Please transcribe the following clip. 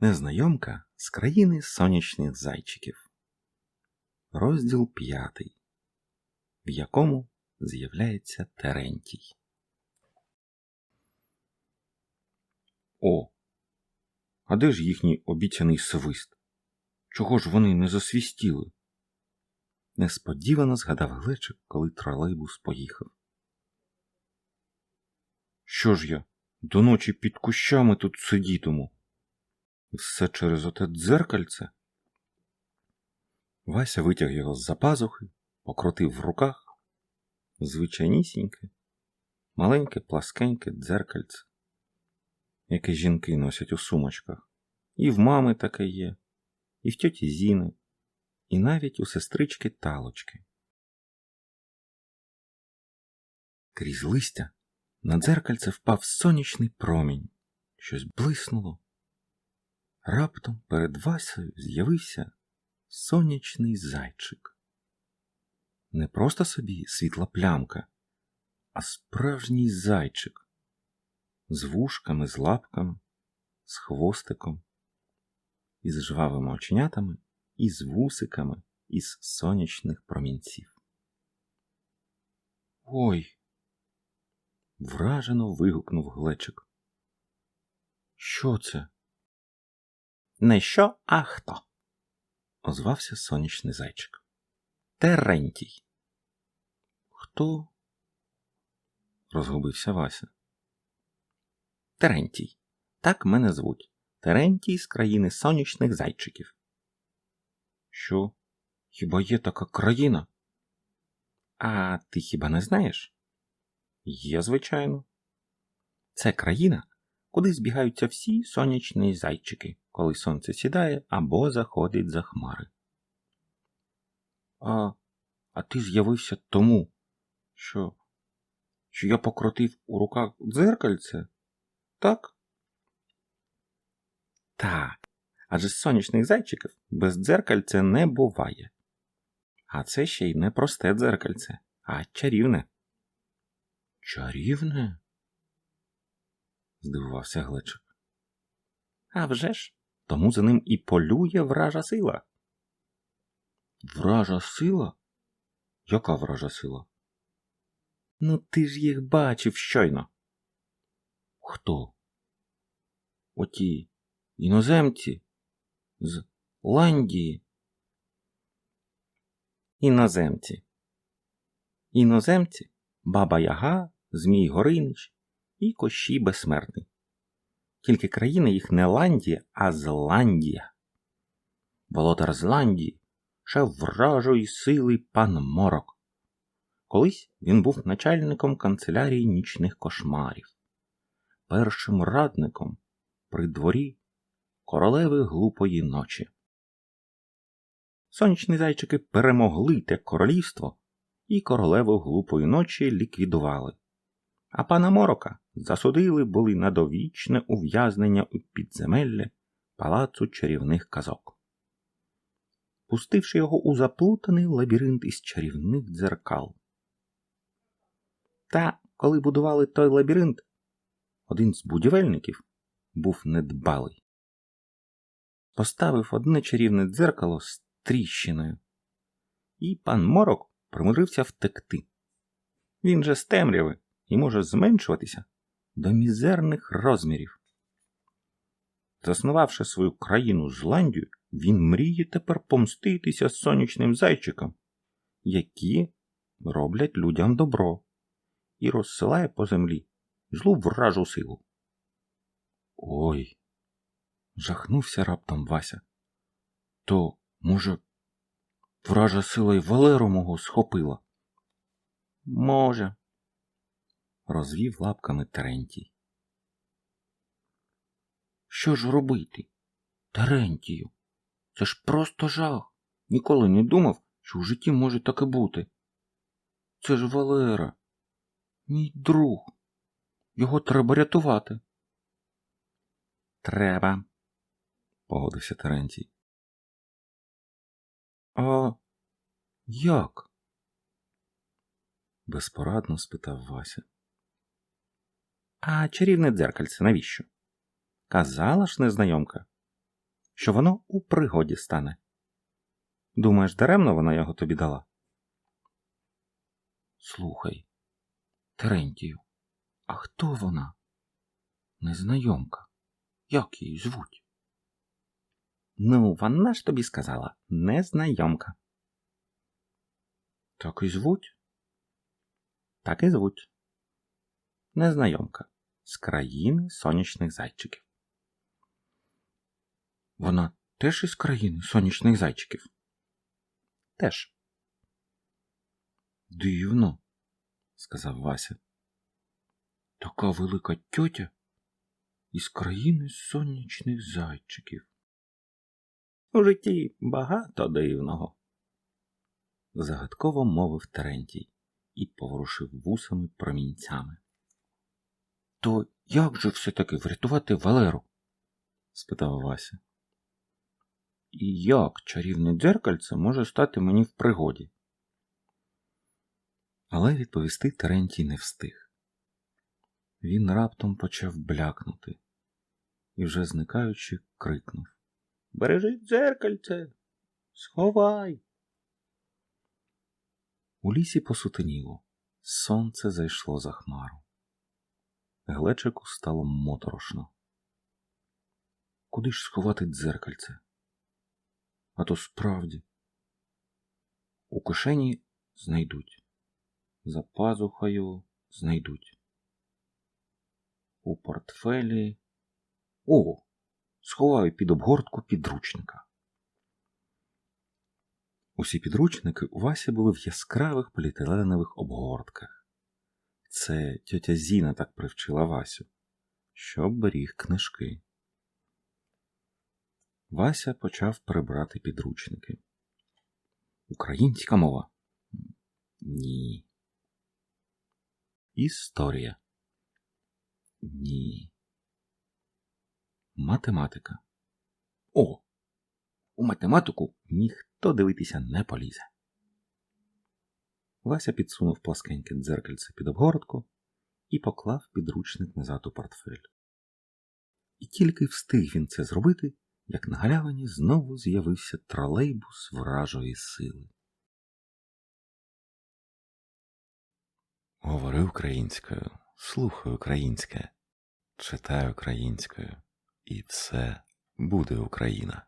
Незнайомка з країни сонячних зайчиків. Розділ п'ятий, в якому з'являється Терентій. О, а де ж їхній обіцяний свист? Чого ж вони не засвістіли? Несподівано згадав глечик, коли тролейбус поїхав. Що ж я до ночі під кущами тут сидітиму? Все через оте дзеркальце? Вася витяг його з-за пазухи, покрутив в руках. Звичайнісіньке, маленьке пласкеньке дзеркальце, яке жінки носять у сумочках. І в мами таке є, і в тьоті Зіни, і навіть у сестрички Талочки. Крізь листя на дзеркальце впав сонячний промінь, щось блиснуло. Раптом перед Васею з'явився сонячний зайчик. Не просто собі світла плямка, а справжній зайчик з вушками, з лапками, з хвостиком, із жвавими оченятами і з вусиками із сонячних промінців. Ой! вражено вигукнув глечик. Що це? Не що, а хто? озвався сонячний зайчик. Терентій. Хто? розгубився Вася. Терентій. Так мене звуть. Терентій з країни сонячних зайчиків. Що? Хіба є така країна? А ти хіба не знаєш? Є, звичайно. Це країна, куди збігаються всі сонячні зайчики, коли сонце сідає або заходить за хмари. А а ти з'явився тому, що що я покрутив у руках дзеркальце? Так? Так. Адже сонячних зайчиків без дзеркальця не буває. А це ще й не просте дзеркальце, а чарівне. Чарівне? здивувався глечик. «А вже ж, тому за ним і полює вража сила. Вража сила? Яка вража сила? Ну, ти ж їх бачив щойно. Хто? Оті іноземці з Ландії. Іноземці. Іноземці, баба Яга, Змій Горинич і Кощій Безсмертний. Тільки країна їх не Ландія, а Зландія. Володар Зландії ще вражої сили пан Морок. Колись він був начальником канцелярії нічних кошмарів, першим радником при дворі королеви глупої ночі. Сонячні зайчики перемогли те королівство і королеву глупої ночі ліквідували а пана Морока засудили були на довічне ув'язнення у підземелля палацу чарівних казок, пустивши його у заплутаний лабіринт із чарівних дзеркал. Та, коли будували той лабіринт, один з будівельників був недбалий. Поставив одне чарівне дзеркало з тріщиною, і пан Морок примудрився втекти. Він же з темряви і може зменшуватися до мізерних розмірів. Заснувавши свою країну Зландію, він мріє тепер помститися сонячним зайчикам, які роблять людям добро, і розсилає по землі злу вражу силу. Ой, жахнувся раптом Вася. То, може, вража сила й Валеру мого схопила? Може, розвів лапками Терентій. Що ж робити? Терентію? Це ж просто жах. Ніколи не думав, що в житті може таке бути. Це ж Валера, мій друг. Його треба рятувати. Треба, погодився Терентій. А як? безпорадно спитав Вася. А чарівне дзеркальце навіщо? Казала ж незнайомка, що воно у пригоді стане. Думаєш, даремно вона його тобі дала? Слухай, Терентію, а хто вона? Незнайомка. Як її звуть? Ну, вона ж тобі сказала, незнайомка. Так і звуть? Так і звуть. Незнайомка з країни сонячних зайчиків. Вона теж із країни сонячних зайчиків? Теж. Дивно, сказав Вася. Така велика тьотя із країни сонячних зайчиків. У житті багато дивного, загадково мовив Терентій і поворушив вусами промінцями. То як же все-таки врятувати Валеру? спитав Вася. І як чарівне дзеркальце може стати мені в пригоді? Але відповісти Терентій не встиг. Він раптом почав блякнути і, вже зникаючи, крикнув Бережи дзеркальце, сховай. У лісі посутеніло, сонце зайшло за хмару. Глечику стало моторошно. Куди ж сховати дзеркальце? А то справді. У кишені знайдуть, за пазухою знайдуть. У портфелі. О! Сховаю під обгортку підручника. Усі підручники у Васі були в яскравих поліетиленових обгортках. Це тьотя Зіна так привчила Васю, щоб беріг книжки. Вася почав прибрати підручники. Українська мова? Ні. Історія? Ні. Математика. О! У математику ніхто дивитися не полізе. Вася підсунув пласкеньке дзеркальце під обгородку і поклав підручник назад у портфель. І тільки встиг він це зробити, як на галявині знову з'явився тролейбус вражої сили. Говори українською, слухай українське, читай українською, і все буде Україна.